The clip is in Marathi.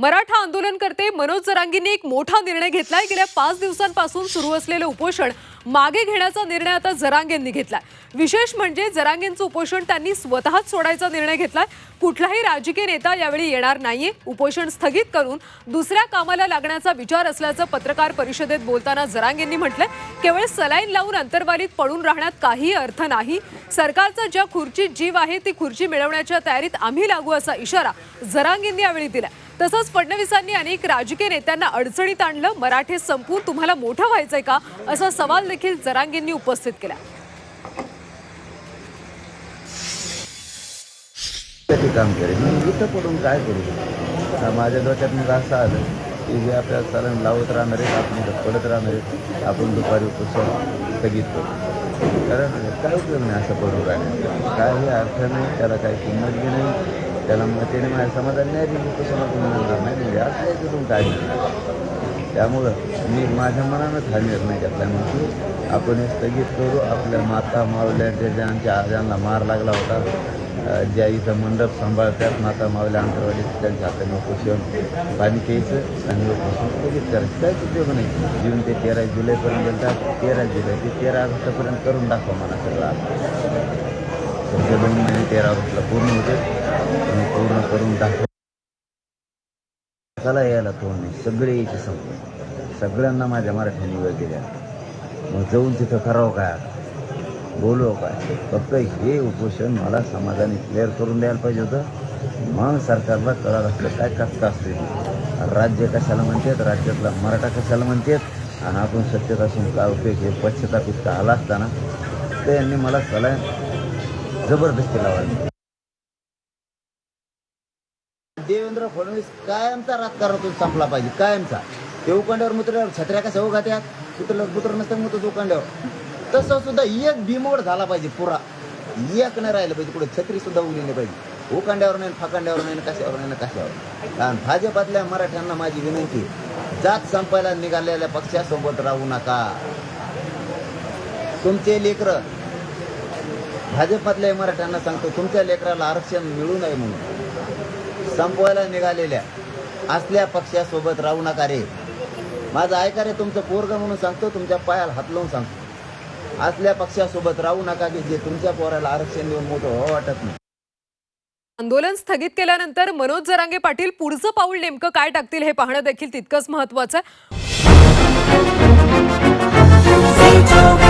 मराठा आंदोलनकर्ते मनोज जरांगींनी एक मोठा निर्णय घेतलाय. गेल्या पाच दिवसांपासून सुरू असलेलं उपोषण मागे घेण्याचा निर्णय आता जरांगेंनी घेतलाय. विशेष म्हणजे जरांगेंचं उपोषण त्यांनी स्वतःच सोडायचा निर्णय घेतलाय. कुठलाही राजकीय नेता यावेळी येणार नाहीये. उपोषण स्थगित करून दुसऱ्या कामाला लागण्याचा विचार असल्याचं पत्रकार परिषदेत बोलताना जरांगेंनी म्हटलंय. केवळ सलाईन लावून अंतर्वालीत पडून राहण्यात काही अर्थ नाही. सरकारचा ज्या खुर्चीत जीव आहे ती खुर्ची मिळवण्याच्या तयारीत आम्ही लागू असा इशारा जरांगेंनी यावेळी दिला तसंच फडणवीसांनी अनेक राजकीय नेत्यांना अडचणीत आणलं मराठे संपून तुम्हाला मोठं व्हायचंय का? असा सवाल देखील जरांगेंनी उपस्थित केला. काम करेल मी पडून काय करू माझ्या डोक्यात मग असं आलं. की जे आपल्या चालन लावत राहणार आहेत आपण पडत राहणार आहेत आपण दुपारी उपसर स्थगित करू. कारण काय उपयोग नाही असं पडून राहण्यात काही अर्थ नाही त्याला काही किंमत बी नाही. त्याला मग त्याने माझ्या समाधान नाही दिली उपसमातून मिळणार नाही. म्हणजे असं तिथून काय मिळणार त्यामुळं मी माझ्या मनानंच हा निर्णय घेतला. म्हणजे आपण हे स्थगित करू. आपल्या माता मावल्या ज्यांच्या आजांना मार लागला होता ज्या इथं मंडप सांभाळतात माता मावल्या अंतरवाडीत त्यांच्या हाताने उपोषण पाणी प्यायचं आणि उपोषण स्थगित करायचं काहीच उपयोग नाही. जून ते तेरा जुलैपर्यंत गेलतात तेरा जुलै ते तेरा ऑगस्टपर्यंत करून दाखवा मला सगळं. आता. दोन महिने तेरा ऑगस्टला पूर्ण होते. आणि पूर्ण करून दाखवा. यायला तोंड. नाही सगळे यायचे संपले सगळ्यांना माझ्या मराठ्यांनी वेळ दिल्या. मग जाऊन तिथं करावं काय बोलव काय फक्त हे उपोषण मला समाजाने क्लिअर करून द्यायला पाहिजे होतं. मग सरकारला कळत असलं काय कसं असते राज्य कशाला म्हणतात? राज्यातला मराठा कशाला म्हणतात? आणि आपण सत्तेत असून काय उपयोग? हे पश्चाताप इतका आला असताना तर यांनी मला कला जबरदस्ती लावायला देवेंद्र फडणवीस कायमचा राजकारणातून संपला पाहिजे कायमचा. ते उकांड्यावर मुतल्यावर छत्र्या कशा उगात्यात कुत्र कुत्र नसतं मुतच उकांड्यावर. तसं सुद्धा एक भीमोड झाला पाहिजे पुरा. एक नाही राहिलं पाहिजे कुठे छत्री सुद्धा उगली नाही पाहिजे. उकांड्यावर नाही फाकांड्यावर नाही कशावर नाही कशावर कारण भाजपातल्या मराठ्यांना माझी विनंती जात संपायला निघालेल्या पक्षासोबत राहू नका. तुमचे लेकरं भाजपातल्या मराठ्यांना सांगतो तुमच्या लेकराला आरक्षण मिळू नये म्हणून. संपवायला निघालेल्या असल्या पक्षासोबत राहू नका रे. माझं ऐका रे तुमचं पोरग म्हणून सांगतो तुमच्या पायाला हात लावून सांगतो. असल्या पक्षासोबत राहू नका की जे तुमच्या पोराला आरक्षण देऊन मोठं व्हावं वाटत नाही. आंदोलन स्थगित केल्यानंतर मनोज जरांगे पाटील पुढचं पाऊल नेमकं काय टाकतील हे पाहणं देखील तितकंच महत्वाचं. आहे